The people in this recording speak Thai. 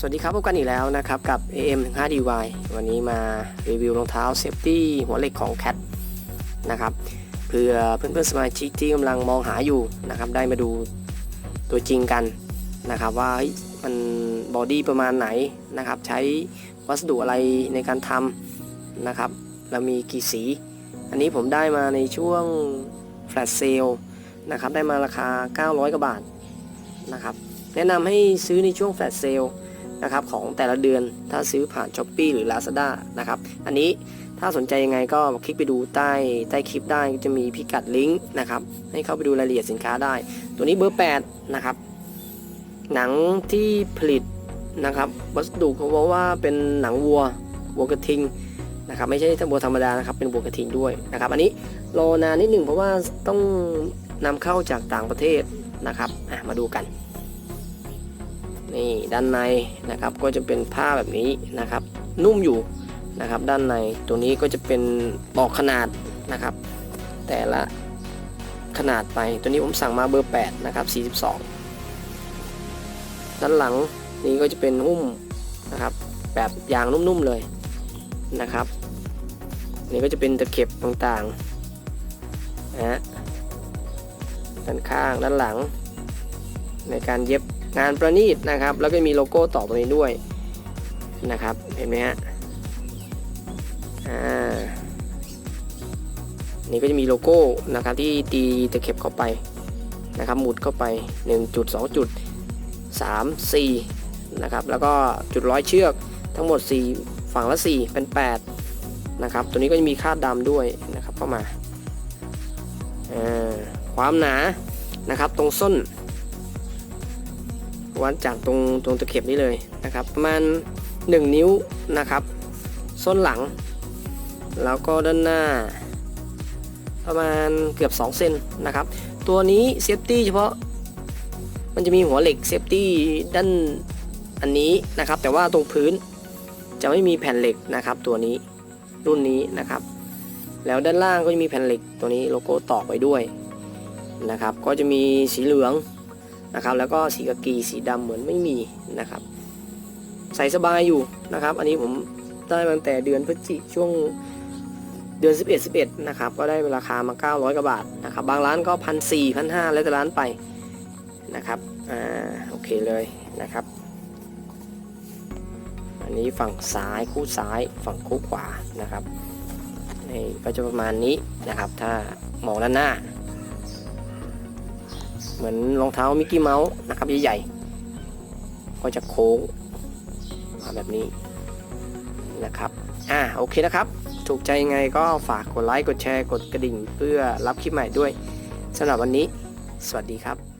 สวัสดีครับพบกันอีกแล้วนะครับกับ AM 1 5 DY วันนี้มารีวิวรองเท้าเซฟตี้หัวเหล็กของ Cat นะครับเพื่อเพื่อนๆสมาชิกที่กำลังมองหาอยู่นะครับได้มาดูตัวจริงกันนะครับว่ามันบอดี้ประมาณไหนนะครับใช้วัสดุอะไรในการทำนะครับแล้วมีกี่สี อันนี้ผมได้มาในช่วงแฟลชเซลนะครับได้มาราคา 900กว่าบาทนะครับแนะนำให้ซื้อในช่วงแฟลชเซล นะครับของแต่ละเดือนถ้าซื้อผ่าน s h อ p e e หรือ Lazada นะครับอันนี้ถ้าสนใจยังไงก็คลิกไปดูใต้ใต้คลิปได้จะมีพิกัดลิงก์นะครับให้เข้าไปดูรายละเอียดสินค้าได้ ตัวนี้เบอร์ 8 นะครับ หนังที่ผลิตนะครับวัสดุเขาบอกว่าเป็นหนังวัววัวกระทิงนะครับไม่ใช่วัวธรรมดานะครับเป็นวัวกระทิงด้วยนะครับอันนี้รอนานนิดหนึ่งเพราะว่าต้องนำเข้าจากต่างประเทศนะครับมาดูกัน นี่ด้านในนะครับก็จะเป็นผ้าแบบนี้นะครับ นุ่มอยู่นะครับ ด้านในตัวนี้ก็จะเป็นบอกขนาดนะครับ แต่ละขนาดไปตัวนี้ผมสั่งมาเบอร์ 8 นะครับ 42 ด้านหลังนี้ก็จะเป็นหุ้มนะครับ แบบยางนุ่มๆเลยนะครับ นี่ก็จะเป็นตะเข็บต่างๆนะฮะด้านข้างด้านหลังในการเย็บ งานประณีตนะครับ แล้วก็มีโลโก้ต่อตรงนี้ด้วยนะครับ เห็นไหมฮะอ่านี่ก็จะมีโลโก้นะครับที่ตีตะเข็บเข้าไปนะครับหมุดเข้าไป1จุด2จุด3 4นะครับแล้วก็จุดร้อยเชือกทั้งหมด 4 ฝั่งละ 4 เป็น 8 นะครับ ตัวนี้ก็จะมีคาดดำด้วยนะครับเข้ามาความหนานะครับตรงส้น วัดจากตรงตรงตะเข็บนี้เลยนะครับประมาณ 1 นิ้วนะครับ ส้นหลัง แล้วก็ด้านหน้า ประมาณเกือบ 2 เซนนะครับ ตัวนี้เซฟตี้เฉพาะ มันจะมีหัวเหล็กเซฟตี้ด้านอันนี้นะครับ แต่ว่าตรงพื้นจะไม่มีแผ่นเหล็กนะครับ ตัวนี้รุ่นนี้นะครับ แล้วด้านล่างก็จะมีแผ่นเหล็กตัวนี้โลโก้ตอกไว้ด้วยนะครับ ก็จะมีสีเหลือง นะครับแล้วก็สีกากีสีดำเหมือนไม่มีนะครับ ใส่สบายอยู่นะครับ อันนี้ผมได้มาตั้งแต่เดือนพฤศจิช่วงเดือน 11 11 นะครับ ก็ได้ราคามา 900กว่าบาทนะครับ บางร้านก็พันสี่พันห้าแล้วแต่ร้านไปนะครับ อ่า โอเคเลยนะครับ อันนี้ฝั่งซ้ายคู่ซ้ายฝั่งคู่ขวานะครับนี่ก็จะประมาณนี้นะครับ ถ้ามองด้านหน้า เหมือนรองเท้ามิกกี้เมาส์นะครับใหญ่ๆ ก็จะโค้งมาแบบนี้นะครับอ่าโอเคนะครับ ถูกใจยังไงก็ฝากกดไลค์ กดแชร์ กดกระดิ่งเพื่อรับคลิปใหม่ด้วยสำหรับวันนี้ สวัสดีครับ